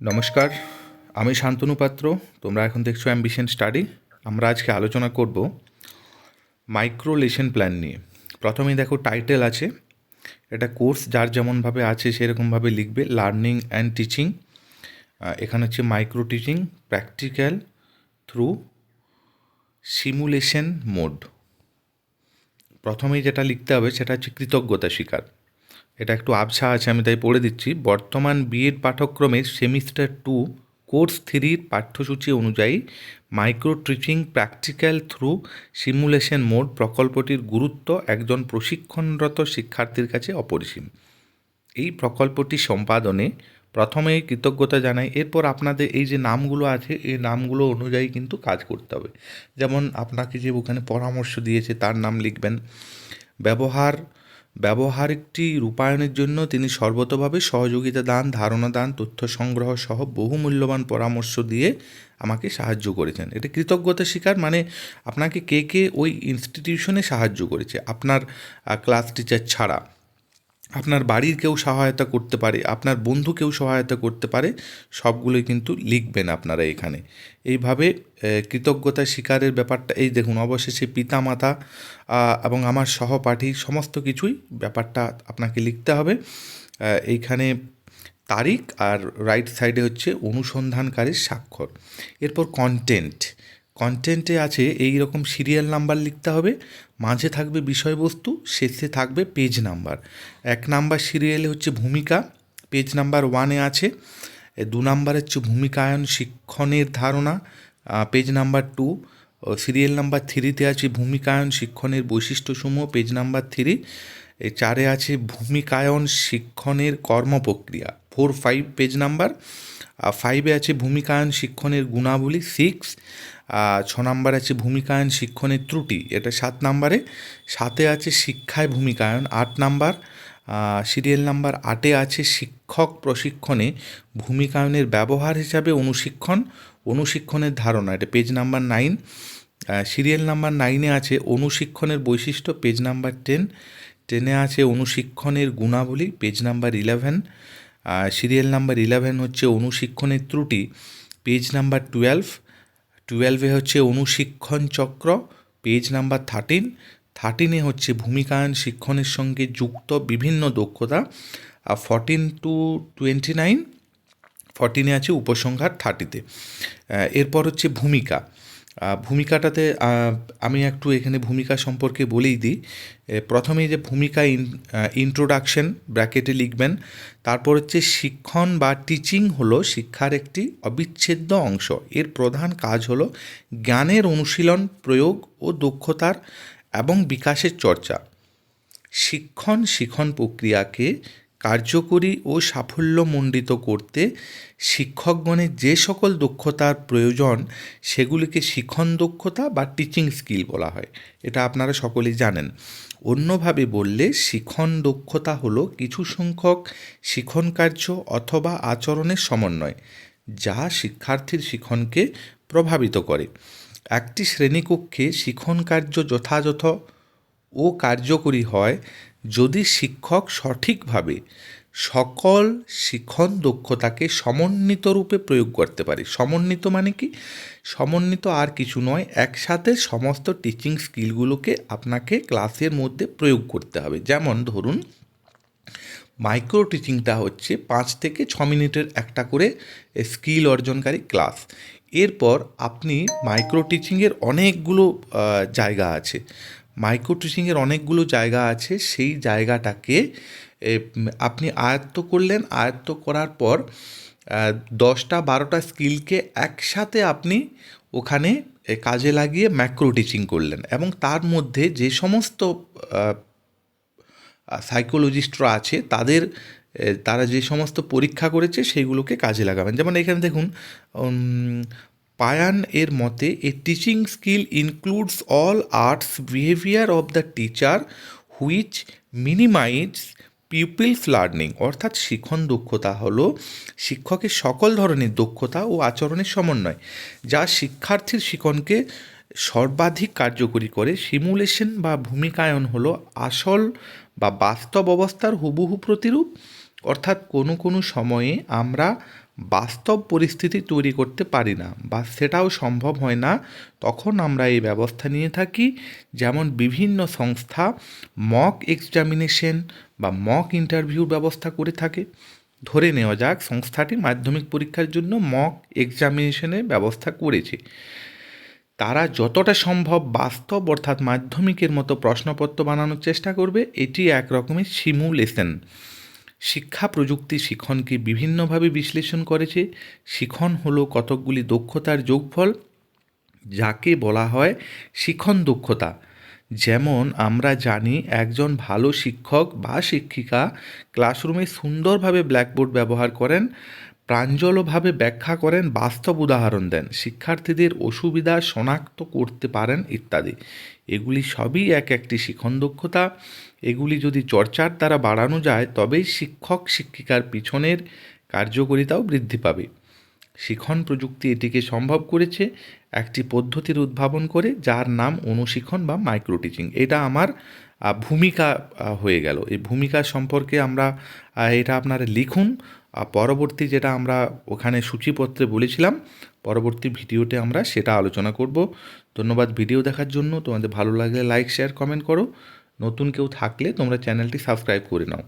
নমস্কার, আমি শান্তনু পাত্র, তোমরা এখন দেখছ অ্যাম্বিশন স্টাডি। আমরা আজকে আলোচনা করব মাইক্রো লেসন প্ল্যান নিয়ে। প্রথমেই দেখো টাইটেল আছে, এটা কোর্স যার যেমনভাবে আছে সেরকমভাবে লিখবে, লার্নিং অ্যান্ড টিচিং। এখানে হচ্ছে micro teaching, practical through simulation mode. প্রথমেই যেটা লিখতে হবে সেটা হচ্ছে কৃতজ্ঞতা স্বীকার এটা একটু আবছা আছে, আমি তাই পড়ে দিচ্ছি। বর্তমান বিএড পাঠ্যক্রমের সেমিস্টার টু কোর্স থ্রির পাঠ্যসূচি অনুযায়ী micro teaching practical through simulation mode প্রকল্পটির গুরুত্ব একজন প্রশিক্ষণরত শিক্ষার্থীর কাছে অপরিসীম। এই প্রকল্পটি সম্পাদনে প্রথমেই কৃতজ্ঞতা জানাই, এরপর আপনাদের এই যে নামগুলো আছে এই নামগুলো অনুযায়ী কিন্তু কাজ করতে হবে। যেমন আপনাকে যে ওখানে পরামর্শ দিয়েছে, তার নাম লিখবেন, ব্যবহার ব্যবহারিকটি রূপায়ণের জন্য তিনি সর্বতভাবে সহযোগিতা দান, ধারণা দান, তথ্য সংগ্রহ সহ বহু মূল্যবান পরামর্শ দিয়ে আমাকে সাহায্য করেছেন। এটা কৃতজ্ঞতা শিকার মানে আপনাকে কে কে ওই ইনস্টিটিউশনে সাহায্য করেছে, আপনার ক্লাস টিচার ছাড়া। আপনার বাড়ির কেউ সহায়তা করতে পারে, আপনার বন্ধু কেউ সহায়তা করতে পারে, সবগুলোই কিন্তু লিখবেন আপনারা এখানে। এইভাবে কৃতজ্ঞতা স্বীকারের ব্যাপারটা, এই দেখুন, অবশেষে পিতা মাতা এবং আমার সহপাঠী, সমস্ত কিছুই ব্যাপারটা আপনাকে লিখতে হবে। এইখানে তারিখ আর রাইট সাইডে হচ্ছে অনুসন্ধানকারীর স্বাক্ষর। এরপর কন্টেন্ট কন্টেন্টে আছে এই রকম সিরিয়াল নাম্বার লিখতে হবে, মাঝে থাকবে বিষয়বস্তু, শেষে থাকবে পেজ নাম্বার এক নাম্বার সিরিয়ালে হচ্ছে ভূমিকা পেজ নাম্বার ওয়ানে আছে দু নাম্বার হচ্ছে ভূমিকায়ন শিক্ষণের ধারণা page number two serial number থ্রিতে আছে ভূমিকায়ন শিক্ষণের বৈশিষ্ট্যসমূহ পেজ নাম্বার থ্রি চারে আছে ভূমিকায়ন শিক্ষণের কর্মপ্রক্রিয়া ফোর ফাইভ পেজ নাম্বার ফাইভে আছে ভূমিকায়ন শিক্ষণের গুণাবলী সিক্স ছ নাম্বার আছে ভূমিকায়ন শিক্ষণের ত্রুটি, এটা সাত নাম্বারে। সাতে আছে শিক্ষায় ভূমিকায়ন, আট নাম্বার সিরিয়াল নাম্বার আটে আছে শিক্ষক প্রশিক্ষণে ভূমিকায়নের ব্যবহার হিসাবে অনুশিক্ষণ, অনুশিক্ষণের ধারণা, এটা page number nine. Serial number নাইনে আছে অনুশিক্ষণের বৈশিষ্ট্য, পেজ নাম্বার টেন। টেনে আছে অনুশিক্ষণের গুণাবলী, page number eleven. Serial number eleven হচ্ছে অনুশিক্ষণের ত্রুটি, পেজ নাম্বার টুয়েলভ। টুয়েলভে হচ্ছে অনুশিক্ষণ চক্র, পেজ নাম্বার থার্টিন থার্টিনে হচ্ছে ভূমিকায়ন শিক্ষণের সঙ্গে যুক্ত বিভিন্ন দক্ষতা। আর ফর্টিন টু টোয়েন্টি নাইন ফর্টিনে আছে উপসংহার থার্টিতে এরপর হচ্ছে ভূমিকা। ভূমিকাটাতে আমি একটু এখানে ভূমিকা সম্পর্কে বলেই দিই। এ, প্রথমে যে ভূমিকা ইন্ট্রোডাকশন ব্র্যাকেটে লিখবেন তারপর হচ্ছে শিক্ষণ বা টিচিং হলো শিক্ষার একটি অবিচ্ছেদ্য অংশ। এর প্রধান কাজ হলো জ্ঞানের অনুশীলন প্রয়োগ ও দক্ষতার এবং বিকাশের চর্চা। শিক্ষণ শিখন প্রক্রিয়াকে কার্যকরী ও সাফল্যমণ্ডিত করতে শিক্ষকগণের যে সকল দক্ষতার প্রয়োজন, সেগুলিকে শিখন দক্ষতা বা টিচিং স্কিল বলা হয়। এটা আপনারা সকলেই জানেন। অন্যভাবে বললে, শিখন দক্ষতা হলো কিছু সংখ্যক শিখন কার্য অথবা আচরণের সমন্বয়, যা শিক্ষার্থীর শিখনকে প্রভাবিত করে। একটি শ্রেণীকক্ষে শিখন কার্য যথাযথ ও কার্যকরী হয় যদি শিক্ষক সঠিকভাবে সকল শিখন দক্ষতাকে সমন্বিত রূপে প্রয়োগ করতে পারে, সমন্বিত মানে কি? সমন্বিত আর কিছু নয়, একসাথে সমস্ত টিচিং স্কিলগুলোকে আপনাকে ক্লাসের মধ্যে প্রয়োগ করতে হবে। যেমন ধরুন মাইক্রো টিচিংটা হচ্ছে পাঁচ থেকে ছ মিনিটের একটা করে স্কিল অর্জনকারী ক্লাস এরপর আপনি মাইক্রো টিচিংয়ের অনেকগুলো জায়গা আছে। মাইক্রো টিচিংয়ের অনেকগুলো জায়গা আছে, সেই জায়গাটাকে আপনি আয়ত্ত করলেন, আয়ত্ত করার পর দশটা বারোটা স্কিলকে একসাথে আপনি ওখানে কাজে লাগিয়ে ম্যাক্রো টিচিং করলেন এবং তার মধ্যে যে সমস্ত সাইকোলজিস্টরা আছে, তাদের তারা যে সমস্ত পরীক্ষা করেছে, সেইগুলোকে কাজে লাগাবেন। যেমন এখানে দেখুন পায়ান এর মতে, a teaching skill includes all acts behaviour of the teacher which minimize pupils learning অর্থাৎ শিখন দক্ষতা হল শিক্ষকের সকল ধরনের দক্ষতা ও আচরণের সমন্বয়, যা শিক্ষার্থীর শিখনকে সর্বাধিক কার্যকরী করে। সিমুলেশন বা ভূমিকায়ন হলো আসল বা বাস্তব অবস্থার হুবহু প্রতিরূপ, অর্থাৎ কোনো কোনো সময়ে আমরা বাস্তব পরিস্থিতি তৈরি করতে পারি না বা সেটাও সম্ভব হয় না, তখন আমরা এই ব্যবস্থা নিয়ে থাকি। যেমন বিভিন্ন সংস্থা মক এক্সামিনেশন বা মক ইন্টারভিউর ব্যবস্থা করে থাকে। ধরে নেওয়া যাক, সংস্থাটি মাধ্যমিক পরীক্ষার জন্য মক এক্সামিনেশনের ব্যবস্থা করেছে। তারা যতটা সম্ভব বাস্তব অর্থাৎ মাধ্যমিকের মতো প্রশ্নপত্র বানানোর চেষ্টা করবে, এটি এক রকমের সিমুলেশন শিক্ষা প্রযুক্তি শিখনকে বিভিন্নভাবে বিশ্লেষণ করেছে। শিখন হলো কতকগুলি দক্ষতার যোগফল, যাকে বলা হয় শিখন দক্ষতা। যেমন, আমরা জানি একজন ভালো শিক্ষক বা শিক্ষিকা ক্লাসরুমে সুন্দরভাবে ব্ল্যাকবোর্ড ব্যবহার করেন, প্রাঞ্জলভাবে ব্যাখ্যা করেন, বাস্তব উদাহরণ দেন, শিক্ষার্থীদের অসুবিধা শনাক্ত করতে পারেন ইত্যাদি। এগুলি সবই এক একটি শিখন দক্ষতা। এগুলি যদি চর্চার দ্বারা বাড়ানো যায়, তবেই শিক্ষক শিক্ষিকার পিছনের কার্যকারিতাও বৃদ্ধি পাবে। শিখন প্রযুক্তি এটিকে সম্ভব করেছে একটি পদ্ধতির উদ্ভাবন করে, যার নাম অনুশিখন বা মাইক্রো টিচিং এটা আমার ভূমিকা হয়ে গেল। এই ভূমিকা সম্পর্কে আমরা এটা আপনারা লিখুন। পরবর্তী যেটা আমরা ওখানে সূচিপত্রে বলেছিলাম, পরবর্তী ভিডিওতে আমরা সেটা আলোচনা করব। ধন্যবাদ ভিডিও দেখার জন্য। তোমাদের ভালো লাগলে লাইক শেয়ার কমেন্ট করো। নতুন কেউ থাকলে তোমরা চ্যানেলটি সাবস্ক্রাইব করে নাও।